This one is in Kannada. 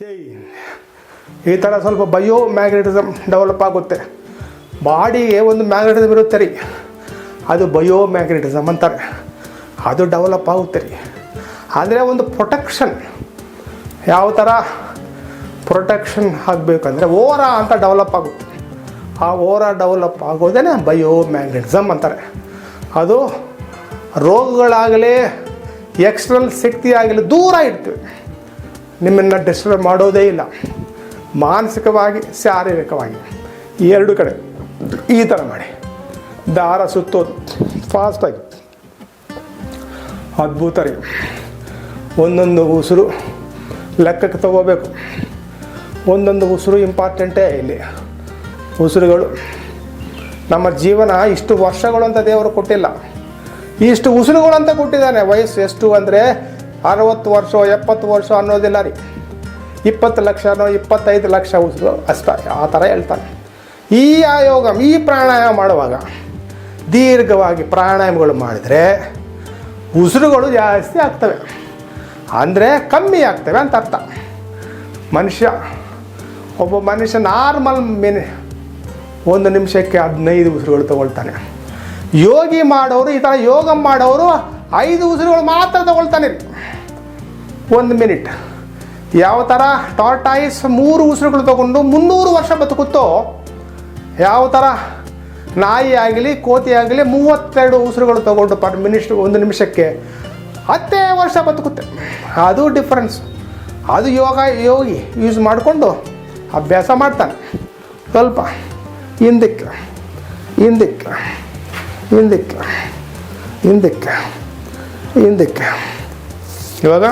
ಜೈ ಈ ಥರ ಸ್ವಲ್ಪ ಬಯೋ ಮ್ಯಾಗ್ನೆಟಿಸಮ್ ಡೆವಲಪ್ ಆಗುತ್ತೆ. ಬಾಡಿಗೆ ಒಂದು ಮ್ಯಾಗ್ನೆಟಿಸಮ್ ಇರುತ್ತೆ ರೀ. ಅದು ಬಯೋ ಮ್ಯಾಗ್ನೆಟಿಸಮ್ ಅಂತಾರೆ. ಅದು ಡೆವಲಪ್ ಆಗುತ್ತೆ ರೀ. ಆದರೆ ಒಂದು ಪ್ರೊಟೆಕ್ಷನ್ ಯಾವ ಥರ? ಪ್ರೊಟೆಕ್ಷನ್ ಆಗಬೇಕಂದ್ರೆ ಓರ ಅಂತ ಡೆವಲಪ್ ಆಗುತ್ತೆ. ಆ ಓರ ಡೆವಲಪ್ ಆಗೋದೇ ಬಯೋ ಮ್ಯಾಗ್ನೆಟಿಸಮ್ ಅಂತಾರೆ. ಅದು ರೋಗಗಳಾಗಲಿ ಎಕ್ಸ್ಟರ್ನಲ್ ಶಕ್ತಿ ಆಗಲಿ ದೂರ ಇಡ್ತೀವಿ ನಿಮ್ಮನ್ನು ಡಿಸ್ಟರ್ಬ್ ಮಾಡೋದೇ ಇಲ್ಲ. ಮಾನಸಿಕವಾಗಿ, ಶಾರೀರಿಕವಾಗಿ, ಎರಡು ಕಡೆ ಈ ಥರ ಮಾಡಿ. ದಾರ ಸುತ್ತೋದು ಫಾಸ್ಟಾಗಿ ಅದ್ಭುತ ರೀ. ಒಂದೊಂದು ಉಸಿರು ಲೆಕ್ಕಕ್ಕೆ ತಗೋಬೇಕು. ಒಂದೊಂದು ಉಸಿರು ಇಂಪಾರ್ಟೆಂಟೇ ಇಲ್ಲಿ. ಉಸಿರುಗಳು ನಮ್ಮ ಜೀವನ ಇಷ್ಟು ವರ್ಷಗಳು ಅಂತ ದೇವರು ಕೊಟ್ಟಿಲ್ಲ. ಇಷ್ಟು ಉಸಿರುಗಳು ಅಂತ ಕೊಟ್ಟಿದ್ದಾನೆ. ವಯಸ್ಸು ಎಷ್ಟು ಅಂದರೆ ಅರವತ್ತು ವರ್ಷ, ಎಪ್ಪತ್ತು ವರ್ಷ ಅನ್ನೋದಿಲ್ಲ ರೀ. ಇಪ್ಪತ್ತು ಲಕ್ಷನೋ ಇಪ್ಪತ್ತೈದು ಲಕ್ಷ ಉಸಿರು ಅಷ್ಟ, ಆ ಥರ ಹೇಳ್ತಾನೆ ಈ ಆಯೋಗ, ಈ ಪ್ರಾಣಾಯಾಮ ಮಾಡುವಾಗ ದೀರ್ಘವಾಗಿ ಪ್ರಾಣಾಯಾಮಗಳು ಮಾಡಿದರೆ ಉಸಿರುಗಳು ಜಾಸ್ತಿ ಆಗ್ತವೆ. ಅಂದರೆ ಕಮ್ಮಿ ಆಗ್ತವೆ ಅಂತ ಅರ್ಥ. ಮನುಷ್ಯ, ಒಬ್ಬ ಮನುಷ್ಯ ನಾರ್ಮಲ್ ಮಿನಿ, ಒಂದು ನಿಮಿಷಕ್ಕೆ ಹದಿನೈದು ಉಸಿರುಗಳು ತಗೊಳ್ತಾನೆ. ಯೋಗಿ ಮಾಡೋರು ಈ ಥರ ಯೋಗ ಮಾಡೋರು ಐದು ಉಸಿರುಗಳು ಮಾತ್ರ ತಗೊಳ್ತಾನೆ. ಒಂದು ಮಿನಿಟ್. ಯಾವ ಥರ ಟಾರ್ಟಾಯಿಸ್ ಮೂರು ಉಸಿರುಗಳು ತಗೊಂಡು ಮುನ್ನೂರು ವರ್ಷ ಬದುಕುತ್ತೋ, ಯಾವ ಥರ ನಾಯಿ ಆಗಲಿ, ಕೋತಿ ಆಗಲಿ ಮೂವತ್ತೆರಡು ಉಸಿರುಗಳು ತಗೊಂಡು ಪರ್ ಮಿನಿಟ್, ಒಂದು ನಿಮಿಷಕ್ಕೆ ಹತ್ತೇ ವರ್ಷ ಬದುಕುತ್ತೆ. ಅದು ಡಿಫ್ರೆನ್ಸ್ ಅದು ಯೋಗ, ಯೋಗಿ ಯೂಸ್ ಮಾಡಿಕೊಂಡು ಅಭ್ಯಾಸ ಮಾಡ್ತಾನೆ. ಸ್ವಲ್ಪ ಹಿಂದಕ್ಕೆ ಹಿಂದಕ್ಕೆ ಹಿಂದಕ್ಕೆ ಹಿಂದಕ್ಕೆ. ಹಿಂದಕ್ಕೆ. ಇವಾಗ?